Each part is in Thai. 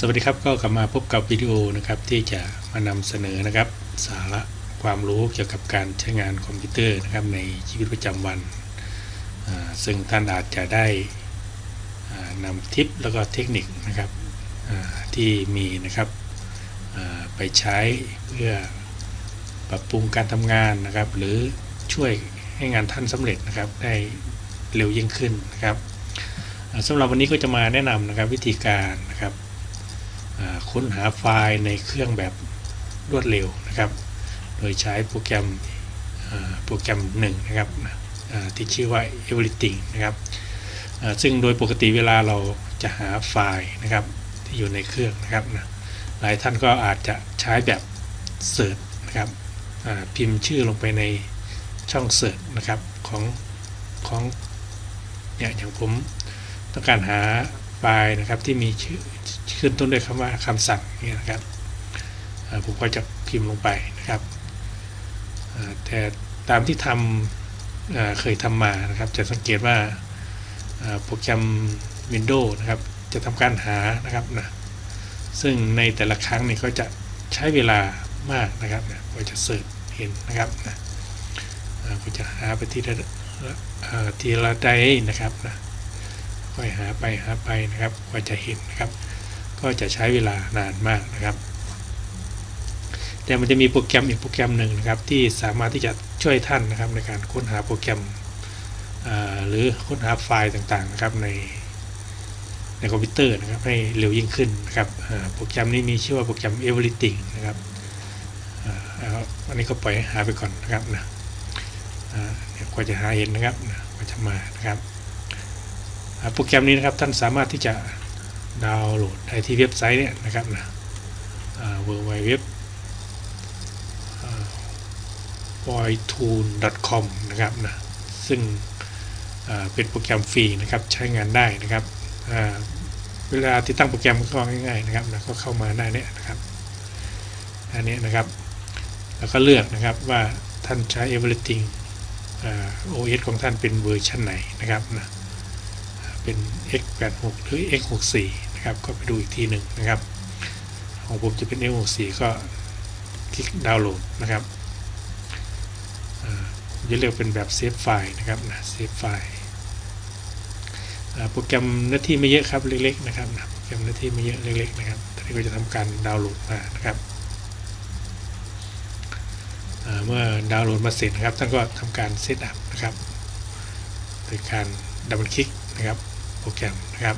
สวัสดีครับก็กลับมาพบกับวิดีโอนะครับที่จะมานำเสนอนะครับ สาระความรู้เกี่ยวกับการใช้งานคอมพิวเตอร์นะครับในชีวิตประจำวัน ซึ่งท่านอาจจะได้อ่านำทิปแล้วก็เทคนิคนะครับที่มีนะครับไปใช้เพื่อปรับปรุงการทำงานนะครับ หรือช่วยให้งานท่านสำเร็จนะครับได้เร็วยิ่งขึ้นนะครับสำหรับวันนี้ก็จะมาแนะนำนะครับวิธีการนะครับ ค้นหาไฟล์ในเครื่องแบบรวดเร็วนะครับ โดยใช้โปรแกรมโปรแกรมหนึ่งนะครับที่ชื่อว่า Everything นะครับซึ่งโดยปกติเวลาเราจะหาไฟล์นะครับที่อยู่ในเครื่องนะครับนะหลายท่านก็อาจจะใช้แบบเสิร์ชนะครับพิมพ์ชื่อลงไปในช่องเสิร์ชนะครับของของเนี่ยอย่างผมต้องการหาไฟล์นะครับที่มีชื่อ ขึ้นต้นด้วยคำว่าคำสั่งนี่นะครับผมก็จะพิมพ์ลงไปนะครับแต่ตามที่ทำเคยทำมานะครับ จะสังเกตว่าโปรแกรม Windows นะครับ จะทำการหานะครับนะซึ่งในแต่ละครั้งนี่ก็จะใช้เวลามากนะครับนะก็จะเสิร์ชเห็นนะครับนะอ่าก็จะหาไปทีละอ่าทีละใดนะครับนะค่อยหาไปหาไปนะครับกว่าจะเห็นนะครับ ก็จะใช้เวลานานมากนะครับ แต่มันจะมีโปรแกรมอีกโปรแกรมหนึ่งนะครับ ที่สามารถที่จะช่วยท่านนะครับ ในการค้นหาโปรแกรมหรือค้นหาไฟล์ต่างๆนะครับในในคอมพิวเตอร์นะครับให้เร็วยิ่งขึ้นนะครับโปรแกรมนี้มีชื่อว่าโปรแกรม Everything นะครับอันนี้ก็ปล่อยหาไปก่อนนะครับนะเดี๋ยวกว่าจะหาเห็นนะครับกว่าจะมานะครับโปรแกรมนี้นะครับท่านสามารถที่จะ ดาวน์โหลดได้ที่เว็บไซต์เนี่ยนะครับนะ w w w b o y t o o l c o m นะครับนะซึ่งเป็นโปรแกรมฟรีนะครับใช้งานได้นะครับเวลาติดตั้งโปรแกรมก็ง่ายๆนะครับนะก็เข้ามาได้เนี่ยนะครับอันนี้นะครับ แล้วก็เลือกนะครับว่าท่านใช้ Everything อ่า OS ของท่านเป็นเวอร์ชันไหนนะครับนะเป็น x86 หรือ x64 นะครับ ก็ไปดูอีกทีหนึ่งนะครับ ของผมจะเป็น x64 ก็คลิกดาวน์โหลดนะครับจะเลือกเป็นแบบเซฟไฟล์นะครับนะเซฟไฟล์โปรแกรมหน้าที่ไม่เยอะครับเล็กๆนะครับนะโปรแกรมหน้าที่ไม่เยอะเล็กๆนะครับตอนนี้ก็จะทำการดาวน์โหลดมานะครับเมื่อดาวน์โหลดมาเสร็จนะครับท่านก็ทำการเซตอัพนะครับโดยการดับเบิลคลิกนะครับโปรแกรมนะครับ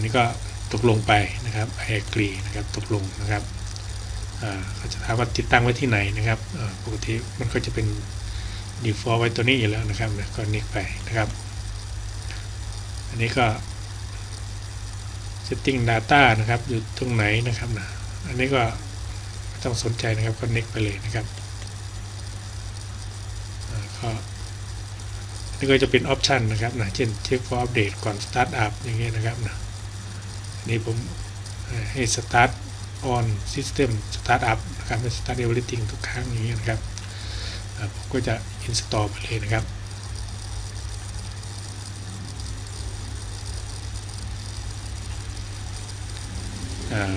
นนี้ก็ตกลงไปนะครับ I agree นะครับตกลงนะครับเขาจะถามว่าติดตั้งไว้ที่ไหนนะครับปกติมันก็จะเป็น default ไว้ตัวนี้อยู่แล้วนะครับก็นิกไปนะครับ อันนี้ก็ setting data นะครับอยู่ตรงไหนนะครับนะอันนี้ก็ต้องสนใจนะครับก็นิกไปเลยนะครับก็นี่ก็จะเป็นออปชันนะครับนะเช่น check for update ก่อน start up อย่างเงี้ยนะครับนะ นี่ผมเอ่อให้ start on system start up นะครับไม่ start everything ทุกครั้งอย่างเงี้นะครับผมก็จะ install ไปเลยนะครับ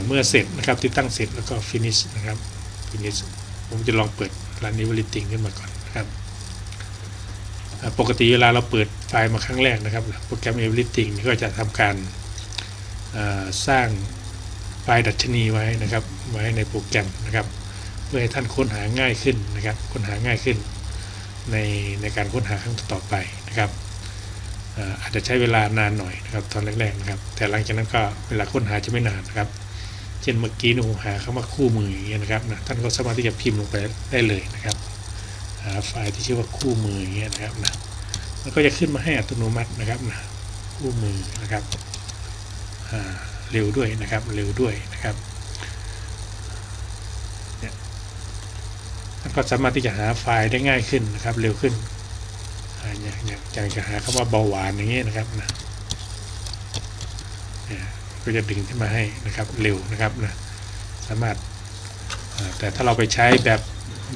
เมื่อเสร็จนะครับติดตั้งเสร็จแล้วก็ finish นะครับ finish ผมจะลองเปิด run everything ขึ้นมาก่อนนะครับปกติเวลาเราเปิดไฟล์มาครั้งแรกนะครับโปรแกรม everything ก็จะทำการ สร้างไฟล์ดัชนีไว้นะครับ ไว้ในโปรแกรมนะครับ เพื่อให้ท่านค้นหาง่ายขึ้นนะครับ ค้นหาง่ายขึ้นในในการค้นหาครั้งต่อไปนะครับอาจจะใช้เวลานานหน่อยนะครับตอนแรกๆนะครับ แต่หลังจากนั้นก็เวลาค้นหาจะไม่นานนะครับ เช่นเมื่อกี้หนูหาคำว่าคู่มืออย่างเงี้ยนะครับนะท่านก็สามารถที่จะพิมพ์ลงไปได้เลยนะครับหาไฟล์ที่ชื่อว่าคู่มืออย่างเงี้ยนะครับนะมันก็จะขึ้นมาให้อัตโนมัตินะครับนะคู่มือนะครับ เร็วด้วยนะครับ เร็วด้วยนะครับนี่นก็สามารถที่จะหาไฟล์ได้ง่ายขึ้นนะครับ เร็วขึ้นอย่างอย่างอย่างจะหาคำว่าเบาหวานอย่างเงี้ยนะครับนะก็จะดึงขึ้นมาให้นะครับเร็วนะครับนะสามารถแต่ถ้าเราไปใช้แบบ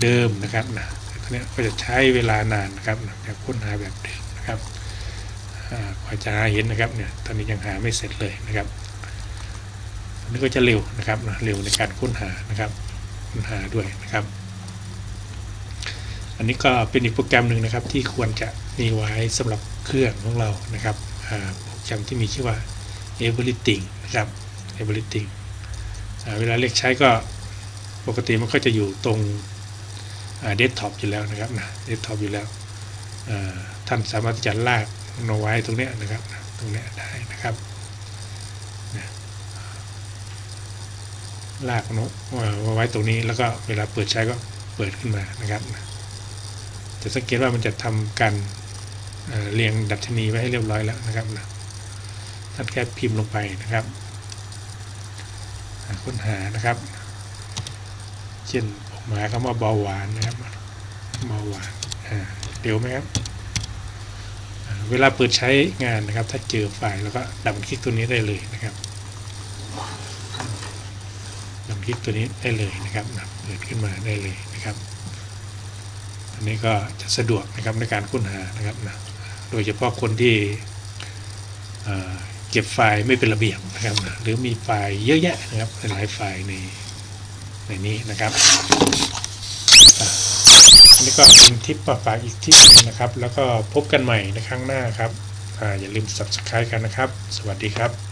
เดิมนะครับนะอันนี้ก็จะใช้เวลานานนะครับนะแบบค้นหาแบบเดิมนะครับ กว่าจะหาเห็นนะครับเนี่ยตอนนี้ยังหาไม่เสร็จเลยนะครับอันนี้ก็จะเร็วนะครับเร็วในการค้นหานะครับค้นหาด้วยนะครับ อันนี้ก็เป็นอีกโปรแกรมหนึ่งนะครับที่ควรจะมีไว้สำหรับเครื่องของเรานะครับโปรแกรมที่มีชื่อว่า Everything นะครับ Everything เวลาเรียกใช้ก็ปกติมันก็จะอยู่ตรงเดสก์ท็อปอยู่แล้วนะครับนะเดสก์ท็อปอยู่แล้วท่านสามารถที่จะลาก เอาไว้ตรงเนี้ยนะครับ ตรงเนี้ยได้นะครับลากนเอาไว้ตรงนี้แล้วก็เวลาเปิดใช้ก็เปิดขึ้นมานะครับ จะสังเกตว่ามันจะทำการเเรียงดัชนีไว้ให้เรียบร้อยแล้วนะครับท่านแค่พิมพ์ลงไปนะครับค้นหานะครับ เช่นผมหมายคำว่าเบาหวานนะครับเบาหวานอ่าเร็วไหมครับ เวลาเปิดใช้งานนะครับ ถ้าเจอไฟล์แล้วก็ดับคลิกตัวนี้ได้เลยนะครับดับคลิกตัวนี้ได้เลยนะครับเปิดขึ้นมาได้เลยนะครับ อันนี้ก็จะสะดวกนะครับในการค้นหานะครับนะโดยเฉพาะคนที่เเก็บไฟล์ไม่เป็นระเบียบนะครับนะหรือมีไฟล์เยอะแยะนะครับหลายไฟล์ในในนี้นะครับ นนี้ก็เป็นทิปมาฝากอีกทิปหนึงนะครับ แล้วก็พบกันใหม่ในครั้งหน้าครับออย่าลืม subscribe กันนะครับ สวัสดีครับ